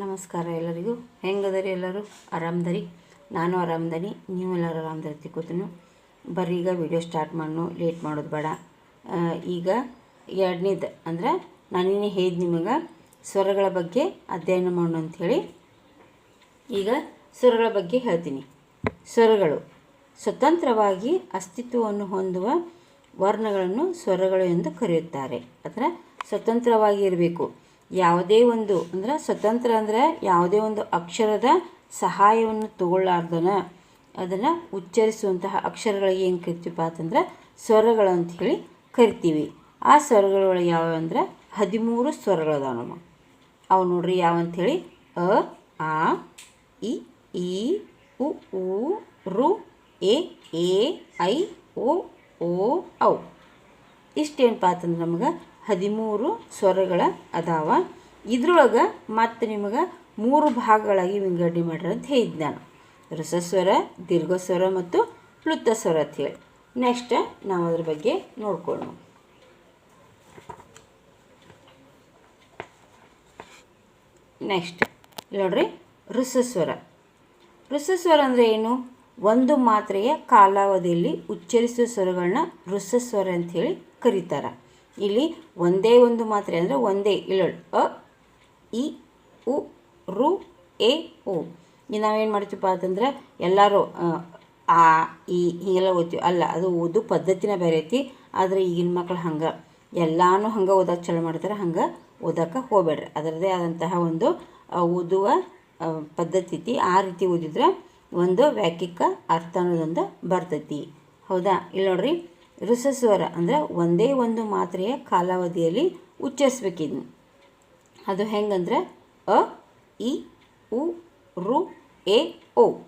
ನಮಸ್ಕಾರ ಎಲ್ಲರಿಗೂ. ಹೆಂಗದರಿ ಎಲ್ಲರೂ? ಆರಾಮದರಿ? ನಾನು ಆರಾಮದನಿ. ನೀವು ಎಲ್ಲರೂ ಆರಾಮದರಿ ತಿಕ್ಕೋತೀನಿ ಬರ್ರಿ, ಈಗ ವಿಡಿಯೋ ಸ್ಟಾರ್ಟ್ ಮಾಡೋ ಲೇಟ್ ಮಾಡೋದು ಬೇಡ. ಈಗ ಎರಡನೇದು ಅಂದ್ರೆ ನಾನಿನ್ನೇ ಹೇಳಿದ ನಿಮಗೆ ಸ್ವರಗಳ ಬಗ್ಗೆ ಅಧ್ಯಯನ ಮಾಡೋಣ ಅಂಥೇಳಿ ಈಗ ಸ್ವರಗಳ ಬಗ್ಗೆ ಹೇಳ್ತೀನಿ. ಸ್ವರಗಳು. ಸ್ವತಂತ್ರವಾಗಿ ಅಸ್ತಿತ್ವವನ್ನು ಹೊಂದುವ ವರ್ಣಗಳನ್ನು ಸ್ವರಗಳು ಎಂದು ಕರೆಯುತ್ತಾರೆ. ಅಂದರೆ ಸ್ವತಂತ್ರವಾಗಿ ಇರಬೇಕು. ಯಾವುದೇ ಒಂದು, ಅಂದ್ರೆ ಸ್ವತಂತ್ರ ಅಂದರೆ ಯಾವುದೇ ಒಂದು ಅಕ್ಷರದ ಸಹಾಯವನ್ನು ತಗೊಳ್ಳಾರ್ದನ. ಅದನ್ನು ಉಚ್ಚರಿಸುವಂತಹ ಅಕ್ಷರಗಳಿಗೆ ಏನು ಕರಿತೀವಪ್ಪ ಅಂತಂದ್ರೆ ಸ್ವರಗಳು ಅಂತ ಹೇಳಿ ಕರಿತೀವಿ. ಆ ಸ್ವರಗಳೊಳಗೆ ಯಾವ್ಯಾವ ಅಂದ್ರೆ ಹದಿಮೂರು ಸ್ವರಗಳದಾವ ನಮ್ಮ. ಅವು ನೋಡ್ರಿ ಯಾವ ಅಂಥೇಳಿ ಅ, ಆ, ಇ, ಈ, ಉ ಊ ರು, ಎ ಎ, ಐ, ಓ ಓ, ಔ. ಇಷ್ಟೇನಪ್ಪ ಅಂತಂದ್ರೆ ನಮ್ಗೆ ಹದಿಮೂರು ಸ್ವರಗಳ ಅದಾವ. ಇದ್ರೊಳಗೆ ಮತ್ತು ನಿಮಗೆ ಮೂರು ಭಾಗಗಳಾಗಿ ವಿಂಗಡಣೆ ಮಾಡ್ರಿ ಅಂತ ಹೇಳಿದ್ ನಾನು ರಸಸ್ವರ, ದೀರ್ಘಸ್ವರ ಮತ್ತು ಪ್ಲುತ್ತಸ್ವರ ಸ್ವರ ಅಂತ ಹೇಳಿ. ನೆಕ್ಸ್ಟ್ ನಾವು ಅದ್ರ ಬಗ್ಗೆ ನೋಡ್ಕೊಳ್ಳೋಣ ನೆಕ್ಸ್ಟ್ ನೋಡ್ರಿ ಋಸಸ್ವರ ಋಸಸ್ವರ ಅಂದರೆ ಏನು? ಒಂದು ಮಾತ್ರೆಯ ಕಾಲಾವಧಿಯಲ್ಲಿ ಉಚ್ಚರಿಸುವ ಸ್ವರಗಳನ್ನ ಋಸಸ್ವರ ಅಂಥೇಳಿ ಕರೀತಾರೆ. ಇಲ್ಲಿ ಒಂದೇ ಒಂದು ಮಾತ್ರೆ ಅಂದರೆ ಒಂದೇ. ಇಲ್ಲ ಅ ಇ ಉ ರು ಎ ಓ ಇನ್ನು ನಾವೇನು ಮಾಡ್ತೀವಪ್ಪ ಅಂತಂದ್ರೆ ಎಲ್ಲರೂ ಆ, ಈ ಹೀಗೆಲ್ಲ ಓದ್ತೀವಿ. ಅಲ್ಲ ಅದು ಓದು ಪದ್ಧತಿನ ಬೇರೆ ಐತಿ ಆದರೆ ಈಗಿನ ಮಕ್ಳು ಹಂಗೆ. ಎಲ್ಲಾನು ಹಂಗೆ ಓದೋಕೆ ಚಲೋ ಮಾಡ್ತಾರೆ ಹಂಗೆ ಓದೋಕೆ ಹೋಗ್ಬೇಡ್ರಿ. ಅದರದೇ ಆದಂತಹ ಒಂದು ಓದುವ ಪದ್ಧತಿ ಐತಿ. ಆ ರೀತಿ ಓದಿದ್ರೆ ಒಂದು ವ್ಯಾಕಿಕ ಅರ್ಥ ಅನ್ನೋದೊಂದು ಬರ್ತೈತಿ. ಹೌದಾ? ಇಲ್ಲಿ ನೋಡ್ರಿ. ಋಸಸ್ವರ ಅಂದರೆ ಒಂದೇ ಒಂದು ಮಾತ್ರೆಯ ಕಾಲಾವಧಿಯಲ್ಲಿ ಉಚ್ಚರಿಸ್ಬೇಕಿದ್ನು ಅದು ಹೆಂಗಂದ್ರೆ ಅ, ಇ, ಉ, ರು, ಎ, ಓ.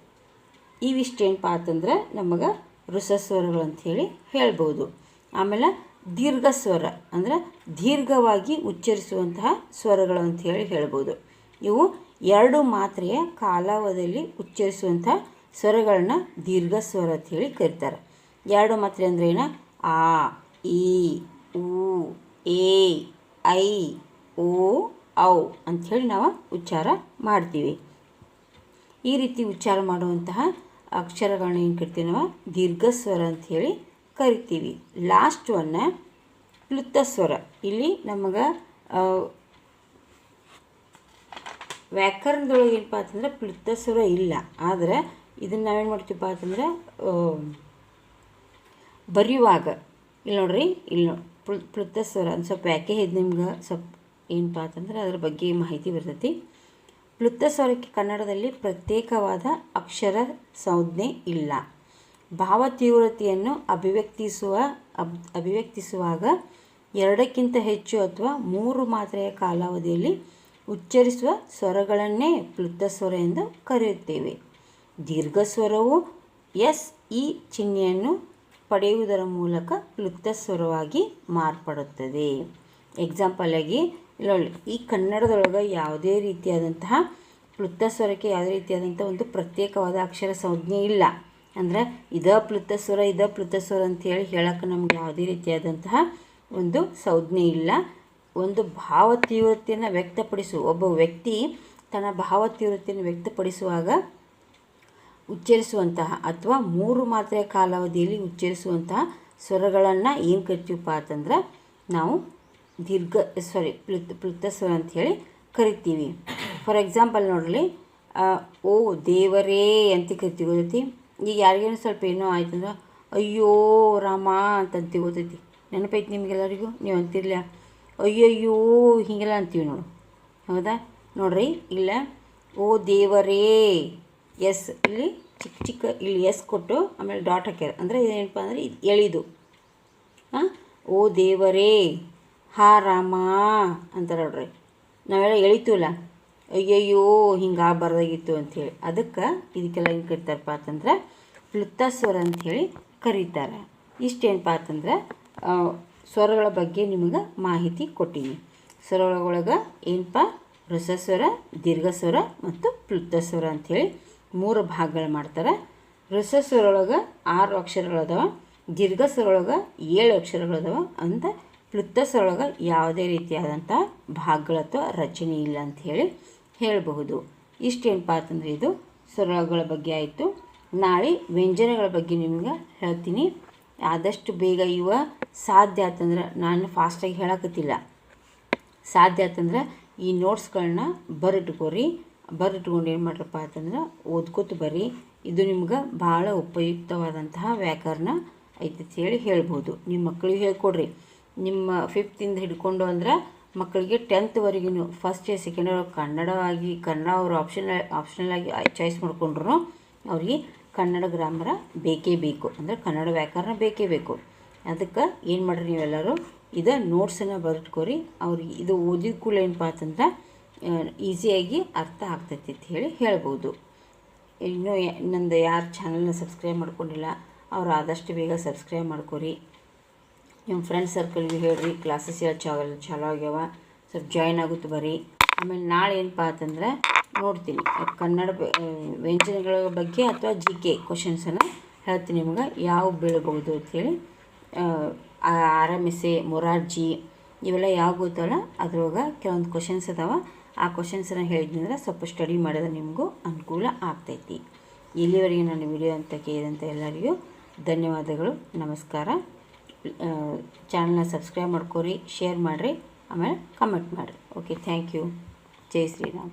ಇವಿಷ್ಟೇನಪ್ಪ ಅಂತಂದ್ರೆ ನಮಗೆ ಋಸಸ್ವರಗಳು ಅಂಥೇಳಿ ಹೇಳ್ಬೋದು. ಆಮೇಲೆ ದೀರ್ಘ ಸ್ವರ ಅಂದರೆ ದೀರ್ಘವಾಗಿ ಉಚ್ಚರಿಸುವಂತಹ ಸ್ವರಗಳು ಅಂಥೇಳಿ ಹೇಳ್ಬೋದು. ಇವು ಎರಡು ಮಾತ್ರೆಯ ಕಾಲಾವಧಿಯಲ್ಲಿ ಉಚ್ಚರಿಸುವಂಥ ಸ್ವರಗಳನ್ನ ದೀರ್ಘ ಸ್ವರ ಹೇಳಿ ಕರೀತಾರೆ. ಎರಡು ಮಾತ್ರೆ ಅಂದ್ರೆ ಏನು? ಆ ಇ ಉ, ಎ, ಐ, ಓ, ಔ ಅಂಥೇಳಿ ನಾವು ಉಚ್ಚಾರ ಮಾಡ್ತೀವಿ. ಈ ರೀತಿ ಉಚ್ಚಾರ ಮಾಡುವಂತಹ ಅಕ್ಷರಗಳನ್ನ ಏನು ಕರಿತೀವಿ ನಾವು? ಸ್ವರ ಅಂಥೇಳಿ ಕರಿತೀವಿ. ಲಾಸ್ಟ್ ಒನ್ನ ಪ್ಲುತ ಸ್ವರ ಇಲ್ಲಿ ನಮಗೆ ವ್ಯಾಕರಣದೊಳಗೆ ಏನಪ್ಪ ಅಂತಂದ್ರೆ ಪ್ಲುತ್ತ ಸ್ವರ ಇಲ್ಲ. ಆದರೆ ಇದನ್ನು ನಾವೇನು ಮಾಡ್ತೀವಪ್ಪ ಅಂತಂದ್ರೆ ಬರೆಯುವಾಗ. ಇಲ್ಲಿ ನೋಡ್ರಿ ಇಲ್ಲಿ ನೋ ಪ್ಲು ಪ್ಲುತ ಸ್ವರ ಒಂದು ಸ್ವಲ್ಪ ಯಾಕೆ ಇದು ನಿಮ್ಗೆ? ಸ್ವಲ್ಪ ಏನಪ್ಪ ಅಂತಂದ್ರೆ ಅದ್ರ ಬಗ್ಗೆ ಮಾಹಿತಿ ಬರ್ತೈತಿ. ಸ್ವರಕ್ಕೆ ಕನ್ನಡದಲ್ಲಿ ಪ್ರತ್ಯೇಕವಾದ ಅಕ್ಷರ ಸಂಜ್ಞೆ ಇಲ್ಲ. ಭಾವ ತೀವ್ರತೆಯನ್ನು ಅಭಿವ್ಯಕ್ತಿಸುವ, ಅಬ್, ಅಭಿವ್ಯಕ್ತಿಸುವಾಗ ಎರಡಕ್ಕಿಂತ ಹೆಚ್ಚು ಅಥವಾ ಮೂರು ಮಾತ್ರೆಯ ಕಾಲಾವಧಿಯಲ್ಲಿ ಉಚ್ಚರಿಸುವ ಸ್ವರಗಳನ್ನೇ ಸ್ವರ ಎಂದು ಕರೆಯುತ್ತೇವೆ. ದೀರ್ಘ ಸ್ವರವು ಎಸ್, ಇ ಚಿಹ್ನೆಯನ್ನು ಪಡೆಯುವುದರ ಮೂಲಕ ಲುಪ್ತ ಸ್ವರವಾಗಿ ಮಾರ್ಪಡುತ್ತದೆ. ಎಕ್ಸಾಂಪಲ್ ಆಗಿ ಇಲ್ಲಿ ನೋಡಿ, ಈ ಕನ್ನಡದೊಳಗೆ ಯಾವುದೇ ರೀತಿಯಾದಂತಹ ಪ್ಲುತ್ತ ಸ್ವರಕ್ಕೆ ಯಾವುದೇ ರೀತಿಯಾದಂಥ ಒಂದು ಪ್ರತ್ಯೇಕವಾದ ಅಕ್ಷರ ಸಂಜ್ಞೆ ಇಲ್ಲ. ಅಂದರೆ ಇದ ಪ್ಲುತ್ತ ಸ್ವರ ಇದ ಪ್ಲುತ್ತ ಸ್ವರ ಅಂತೇಳಿ ಹೇಳಕ್ಕೆ ನಮ್ಗೆ ಯಾವುದೇ ರೀತಿಯಾದಂತಹ ಒಂದು ಸಂಜ್ಞೆ ಇಲ್ಲ. ಒಂದು ಭಾವ ತೀವ್ರತೆಯನ್ನು ವ್ಯಕ್ತಪಡಿಸುವ ಒಬ್ಬ ವ್ಯಕ್ತಿ ತನ್ನ ಭಾವ ತೀವ್ರತೆಯನ್ನು ವ್ಯಕ್ತಪಡಿಸುವಾಗ ಉಚ್ಚರಿಸುವಂತಹ ಅಥವಾ ಮೂರು ಮಾತ್ರೆ ಕಾಲಾವಧಿಯಲ್ಲಿ ಉಚ್ಚರಿಸುವಂತಹ ಸ್ವರಗಳನ್ನು ಏನು ಕರಿತೀವಪ್ಪ ಅಂತಂದ್ರೆ ನಾವು ದೀರ್ಘ ಸಾರಿ ಪ್ಲುತ್, ಪ್ಲುತ ಸ್ವರ ಅಂಥೇಳಿ ಕರಿತೀವಿ. ಫಾರ್ ಎಕ್ಸಾಂಪಲ್ ನೋಡ್ರಿ ಓ ದೇವರೇ ಅಂತ ಕರಿತೀವಿ ಗೊತ್ತೈತಿ? ಈಗ ಯಾರಿಗೇನು ಸ್ವಲ್ಪ ಏನೋ ಆಯ್ತಂದ್ರೆ, ಅಯ್ಯೋ ರಾಮ ಅಂತ ಗೊತ್ತೈತಿ. ನೆನಪೈತಿ ನಿಮಗೆಲ್ಲರಿಗೂ? ನೀವು ಅಂತಿರ್ಲ? ಅಯ್ಯಯ್ಯೋ ಹೀಗೆಲ್ಲ ಅಂತೀವಿ ನೋಡು. ಹೌದಾ? ನೋಡ್ರಿ, ಇಲ್ಲ, ಓ ದೇವರೇ ಎಸ್ ಇಲ್ಲಿ ಚಿಕ್ಕ ಚಿಕ್ಕ ಇಲ್ಲಿ ಎಸ್ ಕೊಟ್ಟು ಆಮೇಲೆ ಡಾಟ್ ಹಾಕ್ಯಾರ. ಅಂದರೆ ಏನಪ್ಪ ಅಂದರೆ ಇದು ಎಳಿದು. ಹಾಂ? ಓ ದೇವರೇ, ಹಾ ರಾಮ ಅಂತಾರೆ ನೋಡ್ರಿ. ನಾವೆಲ್ಲ ಎಳಿತೀವಲ್ಲ? ಅಯ್ಯಯ್ಯೋ, ಹಿಂಗೆ ಆಗಬಾರ್ದಾಗಿತ್ತು ಅಂಥೇಳಿ ಅದಕ್ಕೆ ಇದಕ್ಕೆಲ್ಲ ಹಿಂಗೆ ಕರಿತಾರಪ್ಪ ಅಂತಂದ್ರೆ ಪ್ಲುತ ಸ್ವರ ಅಂಥೇಳಿ ಕರೀತಾರೆ. ಇಷ್ಟೇನಪ್ಪ ಅಂತಂದ್ರೆ ಸ್ವರಗಳ ಬಗ್ಗೆ ನಿಮಗೆ ಮಾಹಿತಿ ಕೊಟ್ಟೀನಿ. ಸ್ವರಗಳೊಳಗೆ ಏನಪ್ಪ ರಸಸ್ವರ, ದೀರ್ಘಸ್ವರ ಮತ್ತು ಪ್ಲುತ ಸ್ವರ ಅಂಥೇಳಿ ಮೂರು ಭಾಗಗಳು ಮಾಡ್ತಾರೆ. ರಸಸ್ವರ ಒಳಗೆ ಆರು ಅಕ್ಷರಗಳದಾವ ದೀರ್ಘಸ್ವರ ಒಳಗೆ ಏಳು ಅಕ್ಷರಗಳದಾವ ಅಂತ ಪ್ಲುತ್ತಸರೊಳಗೆ ಯಾವುದೇ ರೀತಿಯಾದಂಥ ಭಾಗಗಳ ಅಥವಾ ರಚನೆ ಇಲ್ಲ ಅಂತ ಹೇಳಿ ಹೇಳಬಹುದು. ಇಷ್ಟೇನಪ್ಪ ಅಂತಂದರೆ ಇದು ಸ್ವರಗಳ ಬಗ್ಗೆ ಆಯಿತು. ನಾಳೆ ವ್ಯಂಜನಗಳ ಬಗ್ಗೆ ನಿಮ್ಗೆ ಹೇಳ್ತೀನಿ. ಆದಷ್ಟು ಬೇಗ ಇವ ಸಾಧ್ಯ ಆತಂದ್ರೆ ನಾನು ಫಾಸ್ಟಾಗಿ ಹೇಳಕತ್ತಿಲ್ಲ. ಸಾಧ್ಯ ಆತಂದ್ರೆ ಈ ನೋಟ್ಸ್ಗಳನ್ನ ಬರಿಟ್ಕೋರಿ ಬರಿಟ್ಕೊಂಡು ಏನು ಮಾಡ್ರಪ್ಪ ಅಂತಂದ್ರೆ ಓದ್ಕೋತ ಬರ್ರಿ. ಇದು ನಿಮ್ಗೆ ಭಾಳ ಉಪಯುಕ್ತವಾದಂತಹ ವ್ಯಾಕರಣ ಐತೆ ಹೇಳಿ ಹೇಳ್ಬೋದು. ನಿಮ್ಮ ಮಕ್ಕಳಿಗೆ ಹೇಳ್ಕೊಡ್ರಿ. ನಿಮ್ಮ ಫಿಫ್ತಿಂದ ಹಿಡ್ಕೊಂಡು ಅಂದ್ರೆ ಮಕ್ಕಳಿಗೆ ಟೆಂತ್ವರೆಗೂ ಫಸ್ಟ್ ಇಯರ್ ಸೆಕೆಂಡ್ ಇಯರ್ ಕನ್ನಡವಾಗಿ, ಕನ್ನಡ ಅವರು ಆಪ್ಷನ್ ಆಪ್ಷನಲ್ ಆಗಿ ಚಾಯ್ಸ್ ಮಾಡ್ಕೊಂಡ್ರು ಅವ್ರಿಗೆ ಕನ್ನಡ ಗ್ರಾಮರ ಬೇಕೇ ಬೇಕು. ಅಂದರೆ ಕನ್ನಡ ವ್ಯಾಕರಣ ಬೇಕೇ ಬೇಕು. ಅದಕ್ಕೆ ಏನು ಮಾಡ್ರಿ ನೀವೆಲ್ಲರೂ ಇದು ನೋಟ್ಸನ್ನು ಬರೆಟ್ಕೋರಿ ಅವ್ರಿಗೆ ಇದು ಓದಿದ ಕೂಡ ಏನಪ್ಪ ಅಂತಂದ್ರೆ ಈಸಿಯಾಗಿ ಅರ್ಥ ಆಗ್ತೈತಿ ಅಂತ ಹೇಳಿ ಹೇಳ್ಬೋದು. ಇನ್ನೂ ನಂದು ಯಾರು ಚಾನಲ್ನ ಸಬ್ಸ್ಕ್ರೈಬ್ ಮಾಡ್ಕೊಂಡಿಲ್ಲ, ಅವ್ರು ಆದಷ್ಟು ಬೇಗ ಸಬ್ಸ್ಕ್ರೈಬ್ ಮಾಡ್ಕೊರಿ. ನಿಮ್ಮ ಫ್ರೆಂಡ್ ಸರ್ಕಲ್ಗೆ ಹೇಳ್ರಿ ಕ್ಲಾಸಸ್ ಎಲ್ಲ ಚಾಲ, ಚಾಲೋ ಆಗ್ಯಾವ, ಸ್ವಲ್ಪ ಜಾಯ್ನ್ ಆಗುತ್ತೆ ಬರ್ರಿ. ಆಮೇಲೆ ನಾಳೆ ಏನಪ್ಪ ಅಂತಂದ್ರೆ ನೋಡ್ತೀನಿ. ಕನ್ನಡ ವ್ಯಂಜನಗಳ ಬಗ್ಗೆ ಅಥವಾ ಜಿ ಕೆ ಕ್ವಶನ್ಸನ್ನು ಹೇಳ್ತೀನಿ ನಿಮ್ಗೆ, ಯಾವ ಬೀಳ್ಬೋದು ಅಂಥೇಳಿ ಆರ್ ಎಂ ಎಸ್ ಮೊರಾರ್ಜಿ ಇವೆಲ್ಲ ಯಾವ ಗೊತ್ತಲ್ಲ, ಅದ್ರೊಳಗೆ ಕೆಲವೊಂದು ಕ್ವಶನ್ಸ್ ಅದಾವ. ಆ ಕ್ವಶನ್ಸನ್ನು ಹೇಳಿದ್ನಂದ್ರೆ ಸ್ವಲ್ಪ ಸ್ಟಡಿ ಮಾಡಿದ್ರೆ ನಿಮಗೂ ಅನುಕೂಲ ಆಗ್ತೈತಿ. ಇಲ್ಲಿವರೆಗೆ ನಾನು ವಿಡಿಯೋ ಅಂತ ಕೇಳಿದಂಥ ಎಲ್ಲರಿಗೂ ಧನ್ಯವಾದಗಳು, ನಮಸ್ಕಾರ. ಚಾನಲ್ನ ಸಬ್ಸ್ಕ್ರೈಬ್ ಮಾಡ್ಕೊರಿ ಶೇರ್ ಮಾಡಿರಿ, ಆಮೇಲೆ ಕಮೆಂಟ್ ಮಾಡಿರಿ. ಓಕೆ ಥ್ಯಾಂಕ್ ಯು ಜೈ ಶ್ರೀರಾಮ್.